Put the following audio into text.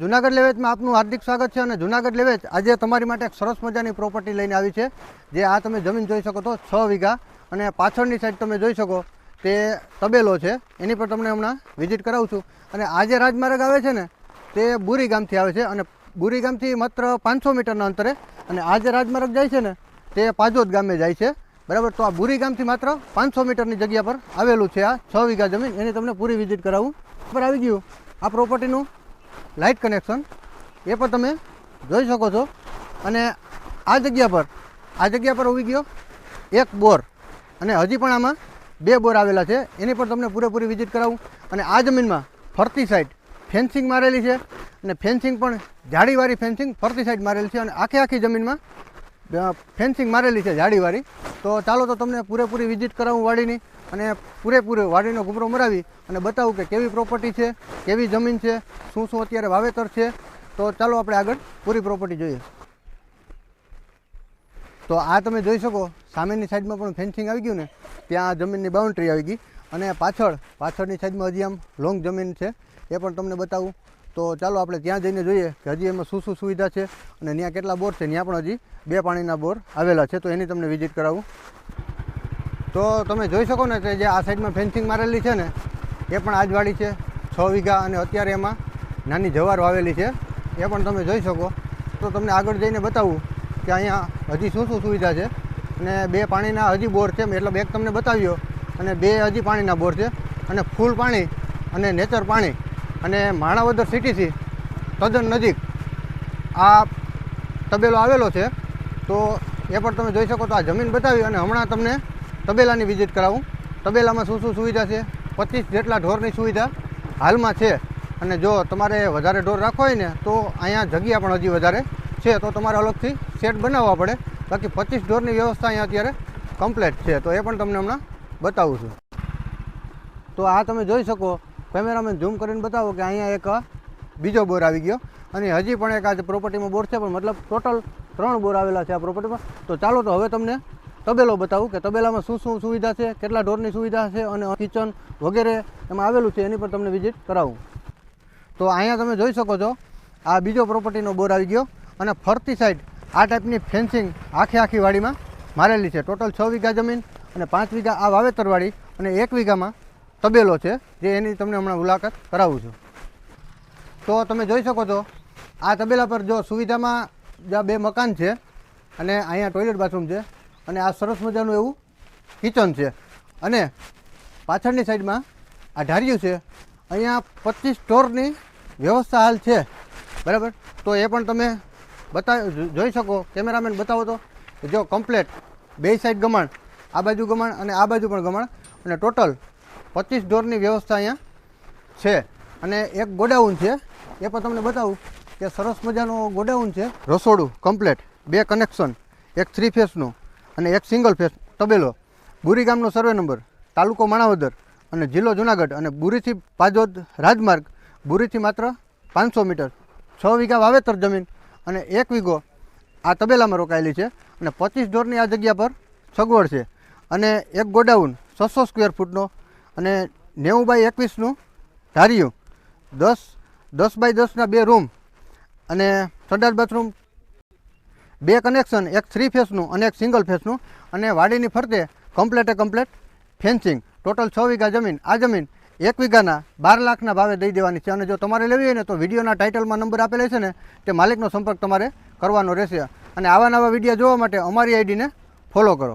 જુનાગઢ લેવેચમાં આપનું હાર્દિક સ્વાગત છે અને જુનાગઢ લેવેચ આજે તમારી માટે એક સરસ મજાની પ્રોપર્ટી લઈને આવી છે. જે આ તમે જમીન જોઈ શકો તો છ વીઘા અને પાછળની સાઈડ તમે જોઈ શકો તે તબેલો છે. એની પર તમને હમણાં વિઝિટ કરાવું છું. અને આ જે રાજમાર્ગ આવે છે ને, તે બુરી ગામથી આવે છે અને બુરી ગામથી માત્ર પાંચસો મીટરના અંતરે અને આ જે રાજમાર્ગ જાય છે ને, તે પાજોદ ગામે જાય છે. બરાબર? તો આ બુરી ગામથી માત્ર પાંચસો મીટરની જગ્યા પર આવેલું છે આ છ વીઘા જમીન. એની તમને પૂરી વિઝિટ કરાવું. પર આવી ગયું. આ પ્રોપર્ટીનું લાઇટ કનેક્શન, એ પણ તમે જોઈ શકો છો. અને આ જગ્યા પર, આ જગ્યા પર ઊભી ગયો એક બોર. અને હજી પણ આમાં બે બોર આવેલા છે. એની પર તમને પૂરેપૂરી વિઝિટ કરાવું. અને આ જમીનમાં ફરતી સાઈડ ફેન્સિંગ મારેલી છે. અને ફેન્સિંગ પણ જાળીવાળી ફેન્સિંગ ફરતી સાઈડ મારેલી છે. અને આખી આખી જમીનમાં ફેન્સિંગ મારેલી છે જાળીવાળી તો ચાલો તો તમને પૂરેપૂરી વિઝિટ કરાવું વાડીની અને પૂરેપૂરે વાડીનો ઘૂમરો મરાવી અને બતાવું કે કેવી પ્રોપર્ટી છે, કેવી જમીન છે, શું શું અત્યારે વાવેતર છે. તો ચાલો આપણે આગળ પૂરી પ્રોપર્ટી જોઈએ. તો આ તમે જોઈ શકો, સામેની સાઈડમાં પણ ફેન્સિંગ આવી ગયું ને, ત્યાં જમીનની બાઉન્ડ્રી આવી ગઈ. અને પાછળ, પાછળની સાઈડમાં હજી આમ લોંગ જમીન છે, એ પણ તમને બતાવું. તો ચાલો આપણે ત્યાં જઈને જોઈએ કે હજી એમાં શું શું સુવિધા છે અને ત્યાં કેટલા બોર છે. ત્યાં પણ હજી બે પાણીના બોર આવેલા છે. તો એની તમને વિઝિટ કરાવું. તો તમે જોઈ શકો ને કે જે આ સાઈડમાં ફેન્સિંગ મારેલી છે ને, એ પણ આજવાળી છે. છ વીઘા અને અત્યારે એમાં નાની જવાર વાવેલી છે. એ પણ તમે જોઈ શકો. તો તમને આગળ જઈને બતાવું કે અહીંયા હજી શું શું સુવિધા છે અને બે પાણીના હજી બોર છે એટલે એક તમને બતાવ્યો અને બે હજી પાણીના બોર છે. અને ફૂલ પાણી અને નેચર પાણી અને માણાવદર સિટીથી તદ્દન નજીક આ તબેલો આવેલો છે. તો એ પણ તમે જોઈ શકો તો આ જમીન બતાવી અને હમણાં તમને તબેલાની વિઝિટ કરાવું. તબેલામાં શું શું સુવિધા છે? પચીસ જેટલા ઢોરની સુવિધા હાલમાં છે. અને જો તમારે વધારે ઢોર રાખવા હોય ને, તો અહીંયા જગ્યા પણ હજી વધારે છે. તો તમારે અલગથી સેટ બનાવવા પડે. બાકી પચીસ ઢોરની વ્યવસ્થા અહીંયા અત્યારે કમ્પ્લેટ છે. તો એ પણ તમને હમણાં બતાવું છું. તો આ તમે જોઈ શકો કેમેરામેન ઝૂમ કરીને બતાવો કે અહીંયા એક બીજો બોર આવી ગયો. અને હજી પણ એક આ પ્રોપર્ટીમાં બોર છે, પણ મતલબ ટોટલ ત્રણ બોર આવેલા છે આ પ્રોપર્ટીમાં. તો ચાલો તો હવે તમને તબેલો બતાવું કે તબેલામાં શું શું સુવિધા છે, કેટલા ઢોરની સુવિધા છે અને કિચન વગેરે એમાં આવેલું છે એની પર તમને વિઝિટ કરાવું. તો અહીંયા તમે જોઈ શકો છો, આ બીજો પ્રોપર્ટીનો બોર આવી ગયો અને ફરતી સાઈડ આ ટાઈપની ફેન્સિંગ આખી આખી વાડીમાં મારેલી છે. ટોટલ છ વીઘા જમીન અને પાંચ વીઘા આ વાવેતરવાળી અને એક વીઘામાં તબેલો છે, જે એની તમને હમણાં મુલાકાત કરાવું છું. તો તમે જોઈ શકો છો, આ તબેલા પર જો સુવિધામાં જ્યાં બે મકાન છે અને અહીંયા ટોયલેટ બાથરૂમ છે અને આ સરસ મજાનું એવું કિચન છે. અને પાછળની સાઈડમાં આ ઢારિયું છે, અહીંયા પચીસ સ્ટોરની વ્યવસ્થા હાલ છે. બરાબર? તો એ પણ તમે બતા જોઈ શકો, કેમેરામેન બતાવો તો. જો કમ્પ્લેટ, બે સાઈડ ગમાણ, આ બાજુ ગમાણ અને આ બાજુ પણ ગમાણ. અને ટોટલ પચીસ ડોરની વ્યવસ્થા અહીંયા છે. અને એક ગોડાઉન છે. એ પણ તમને બતાવું કે સરસ મજાનું ગોડાઉન છે. રસોડું કમ્પ્લેટ બે કનેક્શન એક થ્રી ફેસનું અને એક સિંગલ ફેસ તબેલો. બુરી ગામનો સર્વે નંબર તાલુકો માણાવદર અને જિલ્લો જુનાગઢ અને બુરીથી પાજોદ રાજમાર્ગ. બુરીથી માત્ર પાંચસો મીટર. છ વીઘા વાવેતર જમીન અને એક વીઘો આ તબેલામાં રોકાયેલી છે અને પચીસ ડોરની આ જગ્યા પર સગવડ છે. અને એક ગોડાઉન છસો સ્ક્વેર ફૂટનો અને નેવું બાય એકવીસનું ધાર્યું. દસ દસ બાય દસના બે રૂમ અને સંડાસ બાથરૂમ બે કનેક્શન એક થ્રી ફેસનું અને એક સિંગલ ફેસનું અને વાડીની ફરતે કમ્પ્લેટે કમ્પ્લેટ ફેન્સિંગ ટોટલ છ વીઘા જમીન. આ જમીન એક વીઘાના બાર લાખના ભાવે દઈ દેવાની છે. અને જો તમારે લેવી હોય ને તો વિડીયોના ટાઇટલમાં નંબર આપેલા છે ને, તે માલિકનો સંપર્ક તમારે કરવાનો રહેશે. અને આવા નવા વીડિયો જોવા માટે અમારી આઈડીને ફોલો કરો.